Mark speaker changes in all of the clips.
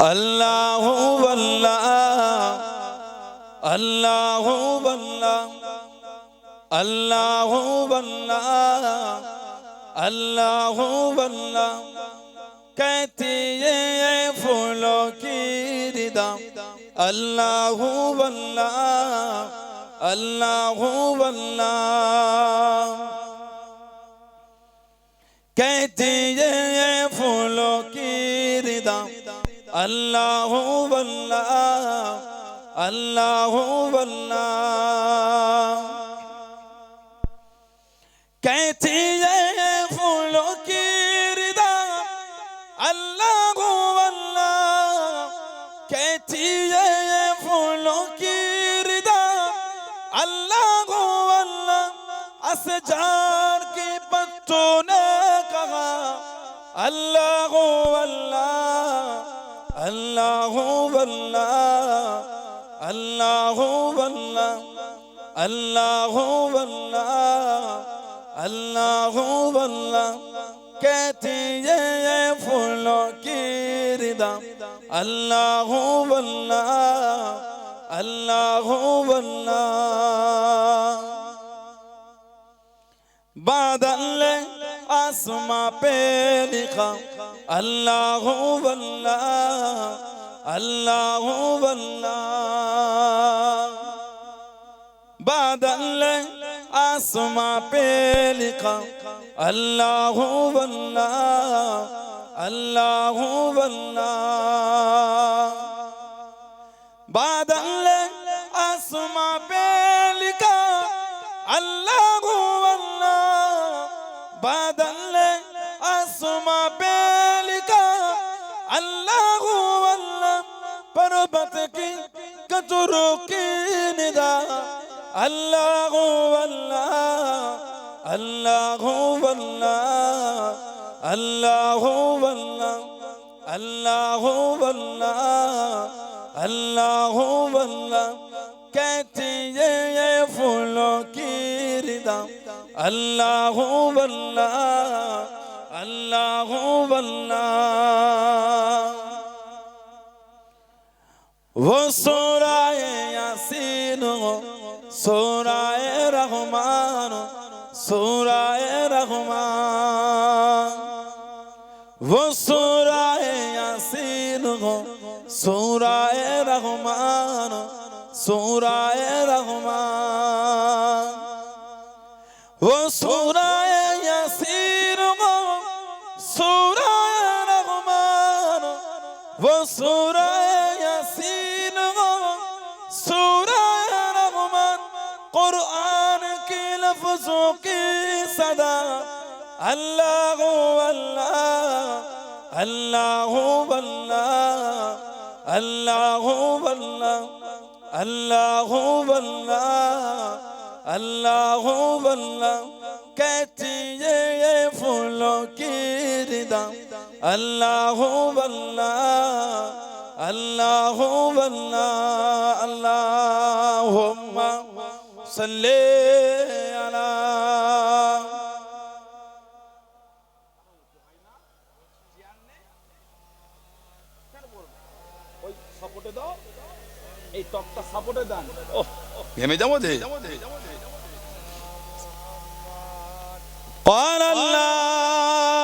Speaker 1: আল্লাহ আল্লাহ আল্লাহ আল্লাহ আল্লাহ আল্লাহ अल्लाह अल्लाह कहती ये फूलों की रिदा अल्लाह अल्लाह अल्लाह अल्लाह कहती ये আল্লাহ আল্লাহ কেছি ফুলো কিরদা আল্লাহ কেছি ফুলো কিরদা আল্লাহ আসে যা আল্লাহ আল্লাহ আল্লাহ আল্লাহ আল্লাহ আল্লাহ আল্লাহ कहती ये ये फूलों की रिदा अल्लाह बल्ला अल्लाह बल्ला बादल आसमां पे लिखा अल्लाह बल्ला আল্লাহ বাদল আসমা পে লিখা আল্লাহ আল্লাহ বাদল قربت کی کتر کی ندا اللہ اللہ اللہ اللہ اللہ اللہ اللہ اللہ اللہ اللہ کہتی ہے یہ پھولوں کی ردا اللہ اللہ اللہ اللہ वो सोराए यासीन हो सोराए रहमान हो सोराए रहमान वो सोराए यासीन हो सोराए रहमान हो सोराए रहमान वो सोराए ذوقي صدا الله هو الله والله الله والله الله والله اللہ واللہ کہتی یہ یہ پھولوں کی ردا اللہ واللہ اللہ واللہ اللہ সাল্লি
Speaker 2: আলা। সাপোর্টে দাও। এই সাপোর্টে
Speaker 3: যাব দে
Speaker 1: قال الله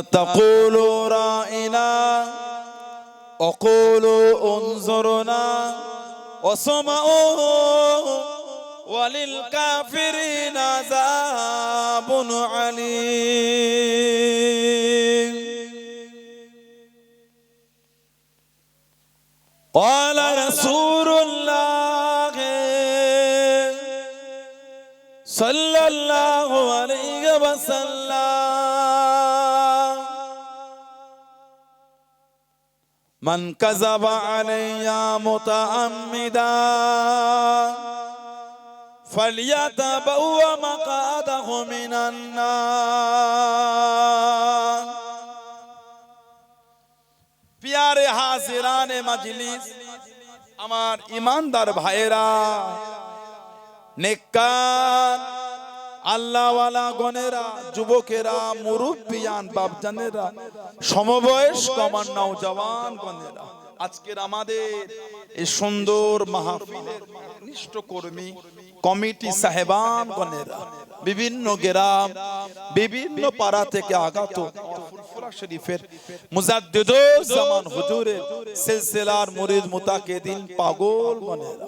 Speaker 1: تقولوا رائنا وقولوا انظرنا واسمعوا وللكافرين عذاب عليم. قال رسول الله صلى الله عليه وسلم من كذب علي متعمدا فليتبوأ مقعده من النار প্যারে হাজিরানে মাজলিস আমার ইমানদার ভাইয়েরা নেককার আল্লাহওয়ালা গণেরা, যুবকেরা, মুরব্বিয়ান, বাপজানেরা, সমবয়স্ক আমার নওজওয়ান গণেরা, আজকের আমাদের এই সুন্দর মাহফিলের নিষ্ঠ কর্মী কমিটি সাহেবান গণেরা, বিভিন্ন গ্রাম, বিভিন্ন পাড়া থেকে আগত শরীফের মুজাদ্দিদুজ্জামান হুজুরের সিলসিলার মুরিদ মুতাকিদিন পাগল গণেরা।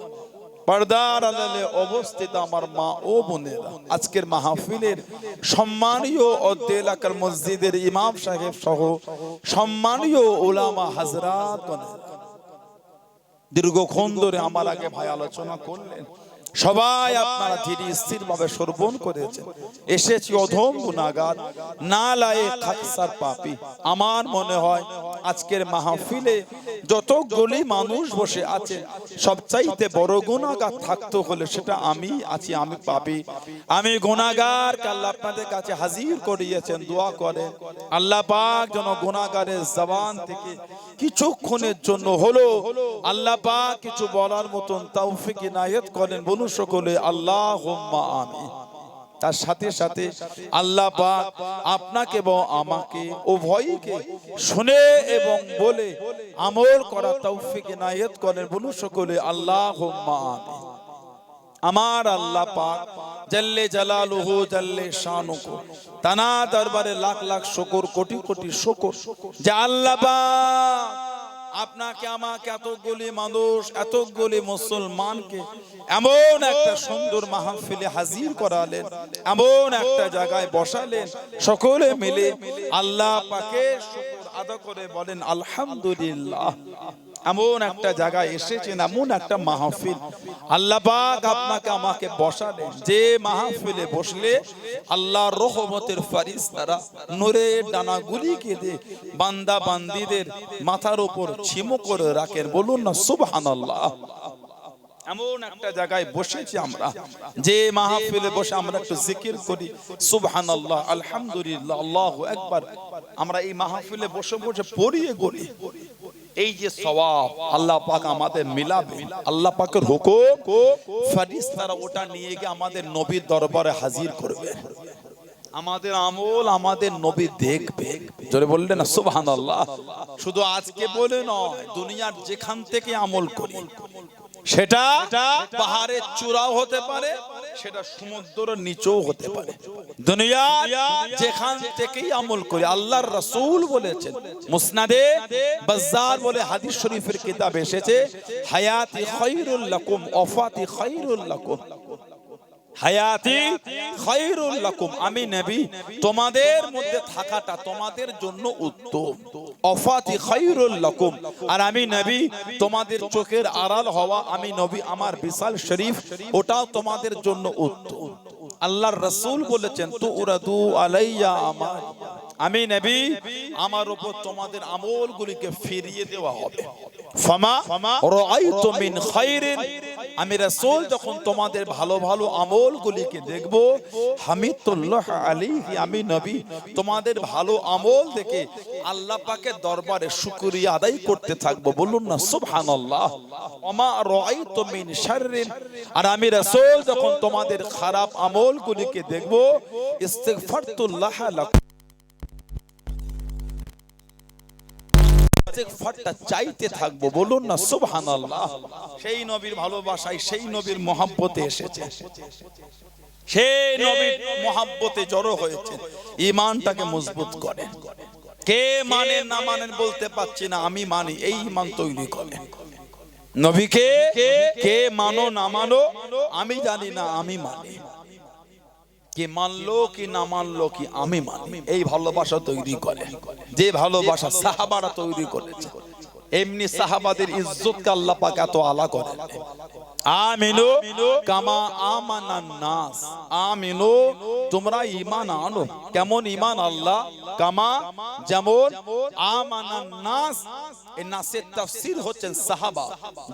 Speaker 1: পর্দার আড়ালে অবস্থিত আমার মা ও বোনেরা, আজকের মাহফিলের সম্মানীয় অদ্য এলাকার মসজিদের ইমাম সাহেব সহ সম্মানীয় ওলামা হাজরাত দীর্ঘক্ষণ ধরে আমার আগে ভাই আলোচনা করলেন। সবাই আপনারা ধীরে স্থির ভাবে শ্রবণ করেছেন। এসেছি অধম গুণাগার না লায়ে খাকসার পাপি। আমার মনে হয় আজকের মাহফিলে যত গলি মানুষ বসে আছে, সবচাইতে বড় গুণাগার থাকতো হলে সেটা আমি আছি, আমি পাপি। আমি গুণাগার আল্লাহ আপনাদের কাছে হাজির করিয়েছেন, দোয়া করে। আল্লাহ পাক যেন গুণাগারের জবান থেকে কিছুক্ষণের জন্য হলো আল্লাহ পাক কিছু বলার মতন তৌফিক ইনায়েত করেন। বলুন সকলে আল্লাহ আমি তার সাথে সাথে আল্লাহ আপনাকে এবং আমাকে উভয়কে শুনে এবং বলে আমল করা তৌফিক ইনায়েত করেন বলুন সকলে আল্লাহ আমি আমার আল্লাহ পাক জাল্লে জালালুহু জাল্লে শানুকু তানা দরবারে লাখ লাখ শুকর, কোটি কোটি শুকর, যে আল্লাহ পাক আপনাকে, আমাকে, এতগুলি মানুষ, এতগুলি মুসলমানকে এমন একটা সুন্দর মাহফিলে হাজির করালেন, এমন একটা জায়গায় বসালেন, সকলে মিলে আল্লাহ পাকে আদা করে বলেন, আলহামদুলিল্লাহ। এমন একটা জায়গায় এসেছেন, এমন একটা মাহফিল। আল্লাহ পাক আপনাকে, আমাকে বসালেন। যে মাহফিলে বসলে আল্লাহর রহমতের ফারিস ফারিস্তারা নূরের ডানাগুলি কেঁদে বান্দা বান্দিদের মাথার উপর ছিমো করে রাখেন। বলুন না, সুবহানাল্লাহ। এমন একটা জায়গায় বসেছি আমরা। যে মাহফিলে বসে আমরা একটু জিকির করি। সুবহানাল্লাহ, আলহামদুলিল্লাহ, আল্লাহু আকবার। আমরা এই মাহফিলে বসে বসে পড়িয়ে গড়ি। এই যে সওয়াব, আল্লাহ পাক আমাদের মিলাবে। আল্লাহ পাকের হুকুম ফারিস্তারা ওটা নিয়ে গিয়ে আমাদের নবীর দরবারে হাজির করবে। আমাদের আমল আমাদের নবী দেখবে। জোরে বললেন না, সুবহানাল্লাহ। শুধু আজকে বলে নয়, দুনিয়ার যেখান থেকে আমল করি। সেটা পাহাড়ের চূড়াও হতে পারে সেটা সমুদ্র নিচেও হতে পারে। দুনিয়া যেখান থেকেই আমল করি আল্লাহর রাসূল বলেছেন মুসনাদে বাজার বলে হাদিস শরীফের কিতাব এসেছে হায়াতি খায়রুল লাকুম ওয়াফাতি খায়রুল লাকুম। হায়াতি খায়রুল লাকুম। আমি নবী তোমাদের মধ্যে থাকাটা তোমাদের জন্য উত্তম। অফাতি খায়রুল লাকুম। আর আমি নবী তোমাদের চোখের আড়াল হওয়া আমি নবী আমার বিশাল শরীফ ওটাও তোমাদের জন্য উত্তম। আল্লাহর রাসূল বলেছেন তু উরাদু আলাইয়া আমার। আমি নবী, আমার উপর তোমাদের আমলগুলিকে ফিরিয়ে দেওয়া হবে। আমি যখন তোমাদের ভালো ভালো আমি নবী, তোমাদের ভালো আমল দেখে আল্লাহ দরবারে শুকরিয়া আদায় করতে থাকব। বলুন না, সুবহানাল্লাহ। ওমা রাআইতু মিন শাররিন, আর আমি রাসূল যখন তোমাদের খারাপ আমলগুলিকে দেখব, ইস্তিগফারতুল্লাহ লাকুম। ইস্তেগফারটা চাইতে থাকব বলুন না সুবহানাল্লাহ। সেই নবীর ভালোবাসায় সেই নবীর মহাব্বতে এসেছে। সেই নবীর মহাব্বতে জড়ো হয়েছে। ইমানটাকে মজবুত করে। কে মানে না মানেন বলতে পারছি না আমি মানি এই ইমান তৈরি করে। নবীকে কে মানো না মানো আমি জানি না আমি মানি। কে মানলো কি না মানলো কি আমি মানি। এই ভালোবাসা তৈরি করে। যে ভালোবাসা সাহাবারা তৈরি করেছে। এমনি সাহাবাদের ইজ্জতকে আল্লাহ পাক এত আলা করে। আমিনু কামা আমানান নাস আমিনু তোমরা ঈমান আনো কেমন ঈমান আল্লাহ কামা যেমন আমানান নাস এই নাসের তাফসীর হচ্ছেন সাহাবা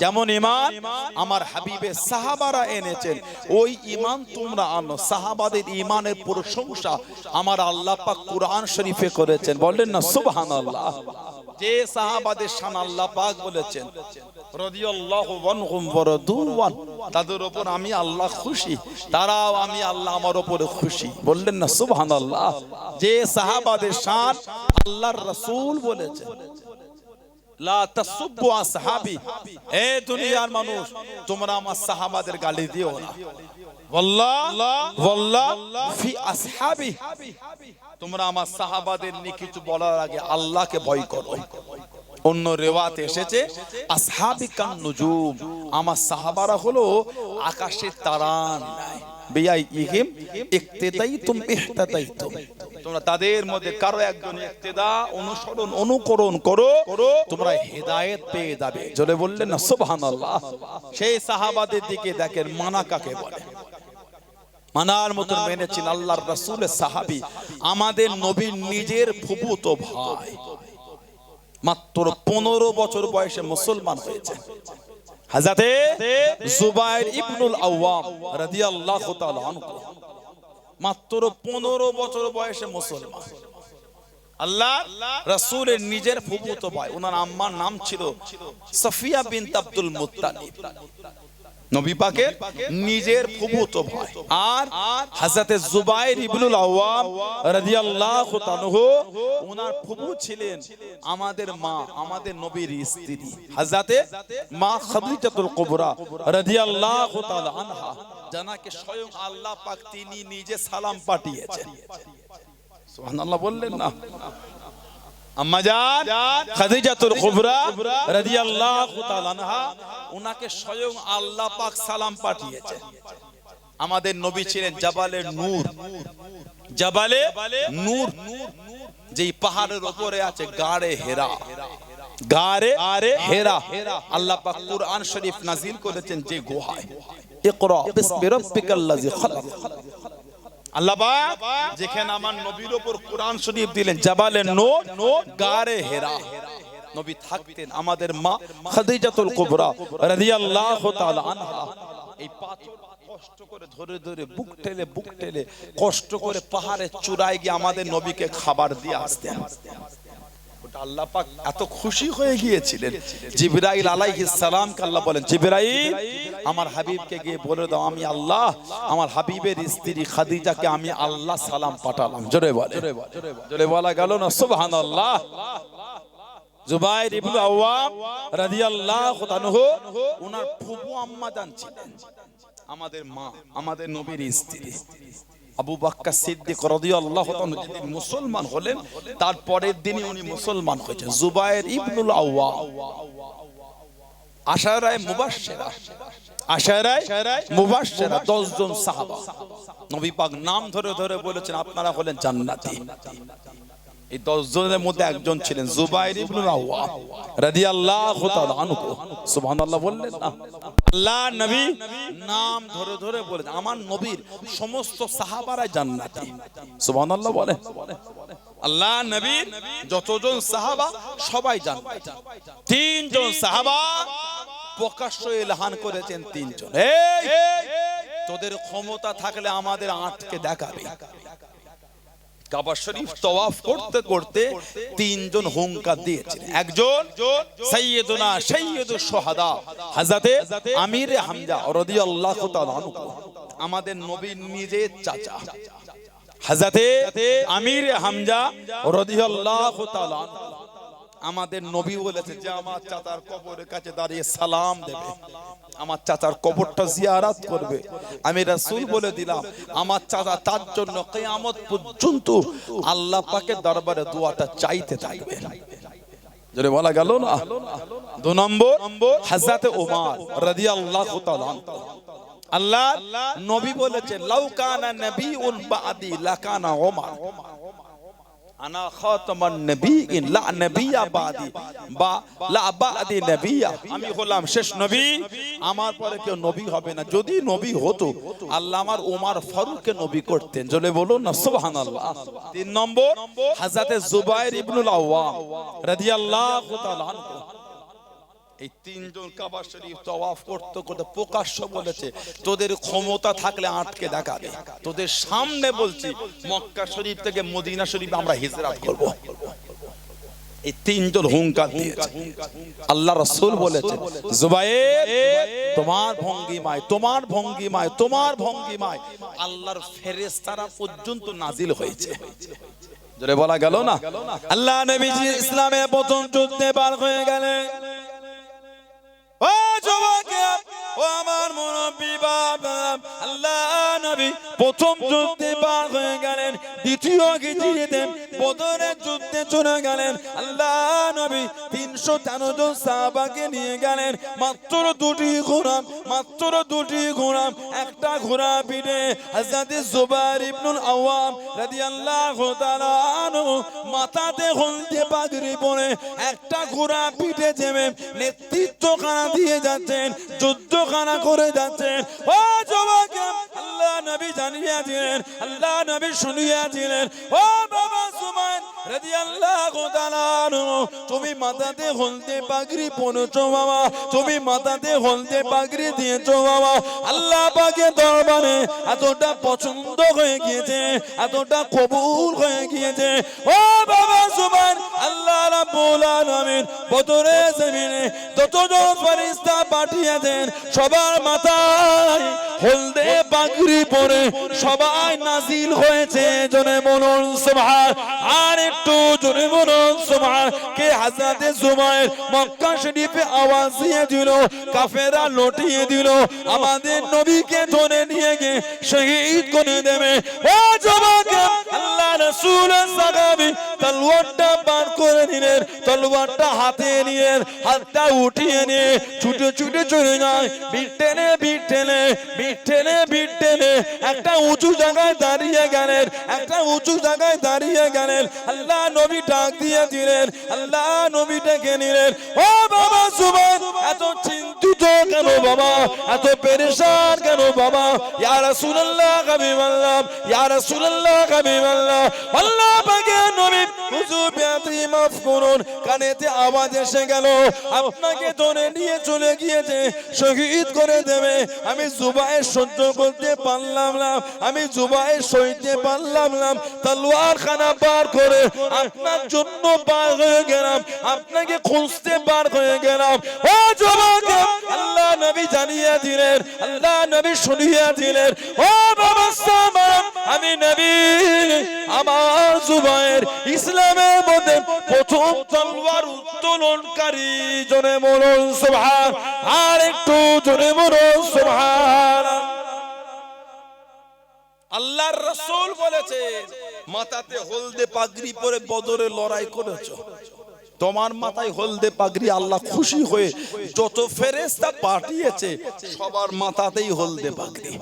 Speaker 1: যেমন ঈমান আমার হাবিবে সাহাবারা এনেছেন ওই ঈমান তোমরা আনো সাহাবাদের ঈমানের প্রশংসা আমার আল্লাহ পাক কুরআন শরীফে করেছেন বললেন না সুবহানাল্লাহ যে সাহাবাদের শান আল্লাহ পাক বলেছেন তাদের উপর আমি আল্লাহ খুশি, তারাও আমি আল্লাহ আমার উপরে খুশি। বললেন না, সুবহানাল্লাহ। যে সাহাবাদের শান আল্লাহর রাসূল বলেছেন দুনিয়ার মানুষ, তোমরা আমার সাহাবাদের গালি দিও না। তোমরা আমার সাহাবাদের নিয়ে কিছু বলার আগে আল্লাহকে ভয় করো। অন্য রেওয়াতে এসেছে আসহাবিকান নুজুম আমার সাহাবারা হলো আকাশের তারান। বিয়াই ইহিম ইক্তেদাইতুম ইহতাদাইতুম। তোমরা তাদের মধ্যে কারও একজন ইক্তেদা অনুসরণ, অনুকরণ করো, তোমরা হেদায়েত পেয়ে যাবে। জোরে বললেন না, সুবহানাল্লাহ সেই সাহাবাদের দিকে দেখেন মানা কাকে বলে? মানার মতন মেনেছেন আল্লাহর রাসূলের সাহাবী। আমাদের নবীর নিজের ফুফুতো ভাই। মাত্র পনেরো বছর বয়সে মুসলমান হয়েছে। হাজাতে জুবাইর ইবনুল আওয়াম রাদিয়াল্লাহু তাআলা আনহু। মাত্র পনেরো বছর বয়সে মুসলমান। আল্লাহ রাসূলের নিজের ফুফুতো ভাই ওনার আম্মার নাম ছিল সাফিয়া বিনত আব্দুল মুত্তালিব। নবী পাকের নিজের ফুফুতো ভাই আর হযরতে জুবাইর ইবনুল আওয়াম রাদিয়াল্লাহু তাআলাহু ওনার ফুফু ছিলেন আমাদের মা, আমাদের নবীর স্ত্রী। হযরতে মা খাদিজাতুল কুবরা রাদিয়াল্লাহু তাআলা আনহা, জানাকে স্বয়ং আল্লাহ পাক তিনি নিজে সালাম পাঠিয়েছেন। সুবহানাল্লাহ বললেন না। আম্মা জান, খাদিজাতুল রাদিয়াল্লাহু তাআলা আনহা, উনাকে স্বয়ং আল্লাহ পাক সালাম আমাদের নবী ছিলেন জাবালে নূর। জাবালে নূর, যেই পাহাড়ের উপরে আছে গাড়ে হেরা। গাড়ে হেরা। আল্লাহ পাক কুরআন শরীফ নাজিল করেছেন যে গুহায়। ইকরা, বিসমি রাব্বিকাল্লাযী খালাক। আল্লাহ যেখানে আমার নবীর ওপর কোরআন শরীফ দিলেন। জাবালে নূর গারে হেরা। নবী থাকতেন আমাদের মা খাদিজাতুল কুবরা রাদিয়াল্লাহু তাআলা আনহা। এই পাথর কষ্ট করে ধরে ধরে বুক ঠেলে বুক ঠেলে কষ্ট করে পাহাড়ের চূড়ায় গিয়ে আমাদের নবীকে খাবার দিয়ে আসতে ওটা আল্লাহ পাক এত খুশি হয়ে গিয়েছিলেন। জিবরাইল আলাইহিস সালামকে আল্লাহ বলেন জিবরাইল আমার হাবিবকে গিয়ে বলে দাও আমি আল্লাহ আমার হাবিবের স্ত্রী খাদিজাকে আমি আল্লাহ সালাম পাঠালাম। জোরে বলে। জোরে বলা গেল না সুবহানাল্লাহ। জুবাইর ইবনে আওয়াম রাদিয়াল্লাহু ওনার ফুফু আম্মা জান ছিলেন আমাদের মা আমাদের নবীর স্ত্রী। আবু বাক্কা সিদ্দিক রাদিয়াল্লাহু তাআলা মুসলমান হলেন তারপরের দিনই উনি মুসলমান হয়েছেন। জুবায়ের ইবনুল আওয়াম আশারায় মুবাশশিরা। আশারায় মুবাশশিরা 10 জন সাহাবা। নবী পাক নাম ধরে ধরে বলেছেন, আপনারা হলেন জান্নাতি। এই 10 জনের মধ্যে একজন ছিলেন জুবাইর আওয়াম রাদিয়াল্লাহু তাআলা আনহু। সুবহানাল্লাহ বললেন না আল্লাহ নবী নাম ধরে ধরে আমার নবীর সমস্ত সাহাবারা জান্নাতি। সুবহানাল্লাহ বলে, আল্লাহ যতজন সাহাবা, সবাই জান্নাতি। তিনজন সাহাবা প্রকাশ্য এলাহান করেছেন তিনজন। এই, তোদের ক্ষমতা থাকলে আমাদের আটকে দেখাবে। কাবা শরীফ তওয়াফ করতে করতে তিনজন হুঙ্কার দিয়েছিলেন। একজন সাইয়েদুনা আমির হামজা আমাদের নবীর নিজের চাচা। হযরতে আমির হামজা রাদিয়াল্লাহু আমাদের নবী বলেছে যে আমার চাচার কবরের কাছে দাঁড়িয়ে সালাম দেবে। আমার চাচার কবরটা জিয়ারাত করবে। আমি রাসূল বলে দিলাম, আমার চাচা তার জন্য কিয়ামত পর্যন্ত আল্লাহ পাকের দরবারে দোয়াটা চাইতে থাকবে। জোরে বলা গেল না? দু নম্বর, হযরত ওমর রাদিয়াল্লাহু তাআলা। আল্লাহ নবী বলেছেন লাউ কানা নবিউন বাদি লাকানা ওমর। আনা খাতামান নবিয়িন লা নবিয়া বাদি, বা লা বাদি নবিয়া। আমি হলাম শেষ নবী। আমার পরে কেউ নবী হবে না। যদি নবী হতো, আল্লাহ আমার ওমর ফারুককে নবী করতেন। জলে বলুন না, সুবহানাল্লাহ। তিন নম্বর হযরতে জুবাইর ইবনুল আওয়াম, রাদিয়াল্লাহু তাআলা আনহু। এই তিনজন কাবা শরীফ তওয়াফ করতে করতে প্রকাশ্য বলেছে, তোদের ক্ষমতা থাকলে আটকে দেখাবে। তোদের সামনে বলছি, মক্কা শরীফ থেকে মদিনা শরীফ আমরা হিজরাত করব। এই তিনজন হুঙ্কার দিয়েছে। আল্লাহ রসুল বলেছে জুবাইর, তোমার ভঙ্গিমায় তোমার ভঙ্গিমায় তোমার ভঙ্গিমায় আল্লাহর ফেরেশতারা পর্যন্ত নাজিল হয়েছে। জোরে বলা গেল না? আল্লাহ নবীজি ইসলামের প্রথম যুদ্ধে বার হয়ে গেলেন। ও যুবকে আমার বাবা, আল্লাহ নবী, প্রথম যুদ্ধে পার হয়ে গেলেন, দ্বিতীয় বদরের যুদ্ধে চলে গেলেন। আল্লাহ নবী তিনশো তেরো জন নিয়ে গেলেন। মাত্র দুটি মাত্র দুটি একটা ঘোড়া পিঠে হাজরাতে জুবাইর ইবনুল আওয়াম রাদিয়াল্লাহু তাআলা আনহু মাথাতে হলদে পাগড়ি পরে একটা ঘোড়া পিঠে চেপে নেতৃত্বখানা দিয়ে যাচ্ছেন। যুদ্ধখানা করে যাচ্ছেন ও জবাকে আল্লাহ নবী জানিয়েছিলেন আল্লাহ নবী শুনিয়েছিলেন। ও বাবা তুমি মাথাতে হলদে পাগড়ি বাবা আল্লাহ পাকের দরবারে এতটা পছন্দ হয়ে গিয়েছে, এতটা কবুল হয়ে গিয়েছে। ও বাবা সুমান আল্লাহ বদরে জমিনে পাঠিয়েছেন, সবার মাথায় হলদে পাগড়ি পরে সবাই নাজিল হয়েছে জনে বলুন সুবহান। আর নিয়ে হাতে নিলেন হাতটা উঠিয়ে নিয়ে ছুটে ছুটে চলে যায়। বিটেনে বিটেনে বিটেনে বিটেনে, একটা উঁচু জায়গায় দাঁড়িয়ে গেলেন, একটা উঁচু জায়গায় দাঁড়িয়ে গেলেন। আল্লাহ নবী ডাক দিয়ে দিলেন আল্লাহ নবী ডেকে নিলেন। ও বাবা সুবান এত চিন্তিত কেন বাবা? এত পেরেশান কেন বাবা? ইয়া রাসূলুল্লাহ হাবিবাল্লাহ ইয়া রাসূলুল্লাহ হাবিবাল্লাহ আল্লাহ পাকে নবী, হুজুর বেয়াতি মাফ করুন, কানেতে আওয়াজ এসে গেল। আপনাকে ধরে নিয়ে চলে গিয়েছে, শহীদ করে দেবে। আমি জুবাইর সহ্য করতে পারলাম না, আমি জুবাইর সইতে পারলাম না। তলোয়ার খানা পার করে আপনার জন্য পার হয়ে গেলাম, আপনাকে খুঁজতে হয়ে গেলাম। ও আল্লাহ নবী জানিয়ে দিলেন, আল্লাহ নবী শুনিয়ে দিলেন, ও বাবা আমি নবী, আমার জুবাইর ইসলামের মধ্যে প্রথম তলোয়ার উত্তোলনকারী জনে মরণ সুবহান, আর একটু জনে মরণ সুবহান। আল্লাহর রাসূল বলেছে মাথাতে হলদে পাগড়ি পরে বদরে লড়াই করেছ। তোমার মাথায় হলদে পাগড়ি, আল্লাহ খুশি হয়ে যত ফেরেশতা পাঠিয়েছে, সবার মাথাতেই হলদে পাগড়ি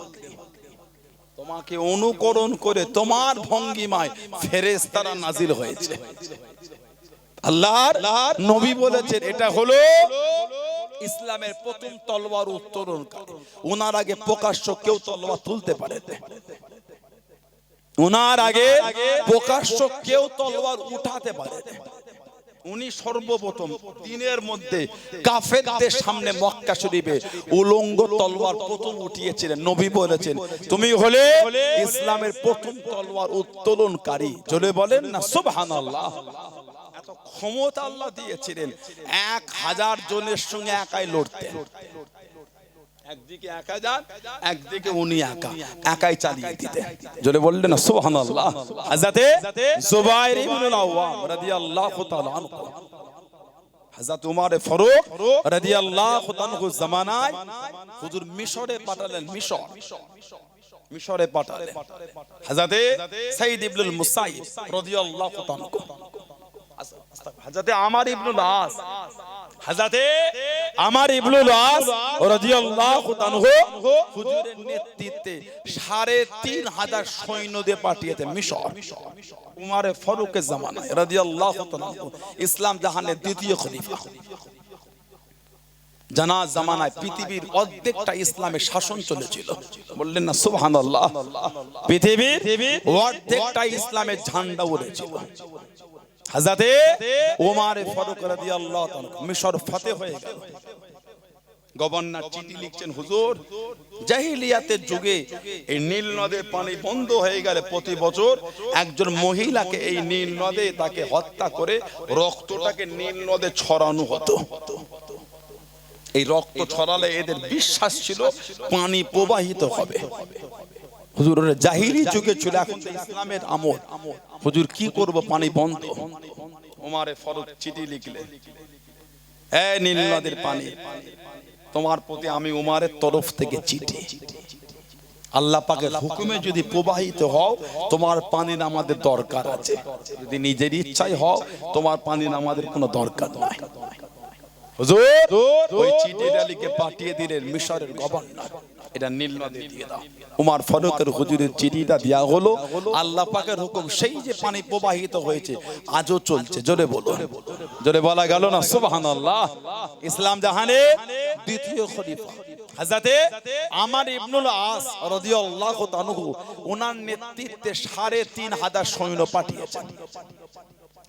Speaker 1: তোমাকে অনুকরণ করে তোমার ভঙ্গিমায় ফেরেশতারা নাজিল হয়েছে আল্লাহর নবী বলেছেন, এটা হলো ইসলামের প্রথম তলোয়ার উত্তোলনকারী ওনার আগে প্রকাশ্য কেউ তলোয়ার তুলতে পারে। ওনার আগে প্রকাশ্য কেউ তলোয়ার উঠাতে পারে। উনি সর্বপ্রথম দিনের মধ্যে কাফেরদের সামনে মক্কা শরীফে উলঙ্গ তলোয়ার প্রথম উঠিয়েছিলেন নবী বলেছেন তুমি হলে ইসলামের প্রথম তলোয়ার উত্তোলনকারী। চলে বলেন না সুবহানাল্লাহ। এত ক্ষমতা আল্লাহ দিয়েছিলেন এক হাজার জনের সঙ্গে একাই লড়তেন। একদিকে এক হাজার একদিকে উনি একা। একাই চালিয়ে দিতেন জোরে বললেন না, সুবহানাল্লাহ। হাজরাতে জুবাইর ইবনুল আওয়াম রাদিয়াল্লাহু তাআলা আনহু। হযরত উমর ফারুক রাদিয়াল্লাহু তাআলা জামানায় হুজুর মিশরে পাঠালেন মিশর। মিশরে পাঠালেন। হযরতে সাইদ ইবনুল মুসাইব রাদিয়াল্লাহু তাআলা হযরতে আমার ইবনুল আস। হযরতে আমার ইবনুল আস রাদিয়াল্লাহু তাআনহু হুজুরের নেতৃত্বে সাড়ে তিন হাজার সৈন্য দিয়ে মিশর। উমারে ফারুকের জামানায় রাদিয়াল্লাহু ইসলাম জাহানের দ্বিতীয় খলিফা। জানা জামানায় পৃথিবীর অর্ধেকটা ইসলামের শাসন চলেছিল। বললেন না সুবহানাল্লাহ। পৃথিবীর অর্ধেকটা ইসলামের ঝান্ডা উড়েছিল। হাজাতে ওমার ফারুক রাদিয়াল্লাহু তাআলা মিশর ফতে হয়ে গেল। গভর্নর চিঠি লিখছেন হুজুর জাহিলিয়াতের যুগে এই নীল নদের পানি বন্ধ হয়ে গেলে প্রতি বছর একজন মহিলাকে এই নীল নদে তাকে হত্যা করে রক্তটাকে নীল নদে ছড়ানো হতো। এই রক্ত ছড়ালে এদের বিশ্বাস ছিল পানি প্রবাহিত হবে। হুজুর ওরা জাহিরি যুগে ছিল এখন তো ইসলামের আমল। হুজুর কি করব? পানি বন্ধ। ওমারে ফরক চিঠি লিখলে। এ নীল নদের পানি। তোমার প্রতি আমি উমারের তরফ থেকে চিঠি। আল্লাহ পাকের হুকুমে যদি প্রবাহিত হও তোমার পানির আমাদের দরকার আছে। যদি নিজের ইচ্ছাই হও তোমার পানির আমাদের কোনো দরকার নাই। হুজুর ওই চিঠিটা লিখে পাঠিয়ে দিলেন মিশরের গভর্নর। এটা নীল নদে দিয়ে দাও উমার ফারুকের হুজুরের চিঠিটা দেওয়া হলো আল্লাহ পাকের হুকুম সেই যে পানি প্রবাহিত হয়েছে আজও চলছে। জোরে বলো জোরে বলা গেল না? সুবহানাল্লাহ। ইসলাম জাহানে দ্বিতীয় খলিফা। হাজাতে আমার ইবনুল আস রাদিয়াল্লাহু তাআলা ওনার নেতৃত্বে সাড়ে তিন হাজার সৈন্য পাঠিয়েছেন।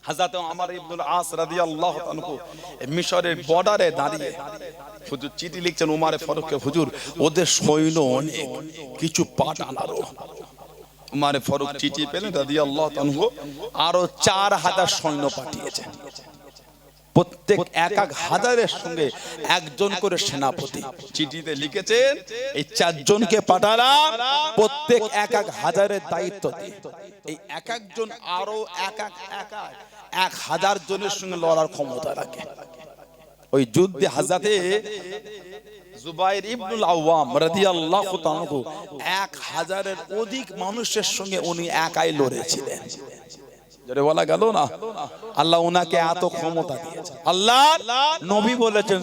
Speaker 1: হাজাতে আমার ইবনুল আস রাদিয়াল্লাহু তাআলা মিশরের বর্ডারে দাঁড়িয়ে। হুজুর চিঠি লিখছেন উমারে ফারুককে, হুজুর, ওদের সৈন্য অনেক, কিছু পাঠান আরও উমারে ফারুক চিঠি পেলেন, রাদিয়াল্লাহু তাআলা আরও চার হাজার সৈন্য পাঠিয়েছেন। প্রত্যেক এক এক হাজারের সঙ্গে একজন করে সেনাপতি চিঠিতে লিখেছেন, এই চারজনকে পাঠালাম, প্রত্যেক এক এক হাজারের দায়িত্ব দিয়ে। এই এক একজন আরও এক এক এক এক হাজার জনের সঙ্গে লড়ার ক্ষমতা রাখে। ওই যুদ্ধে হাজাতে জুবাইর ইবনুল আওয়াম এক হাজারের অধিক মানুষের সঙ্গে উনি একাই লড়েছিলেন। বলা গেল না? আল্লাহ ওনাকে এত ক্ষমতা দিয়েছে আল্লাহ নবী বলেছেন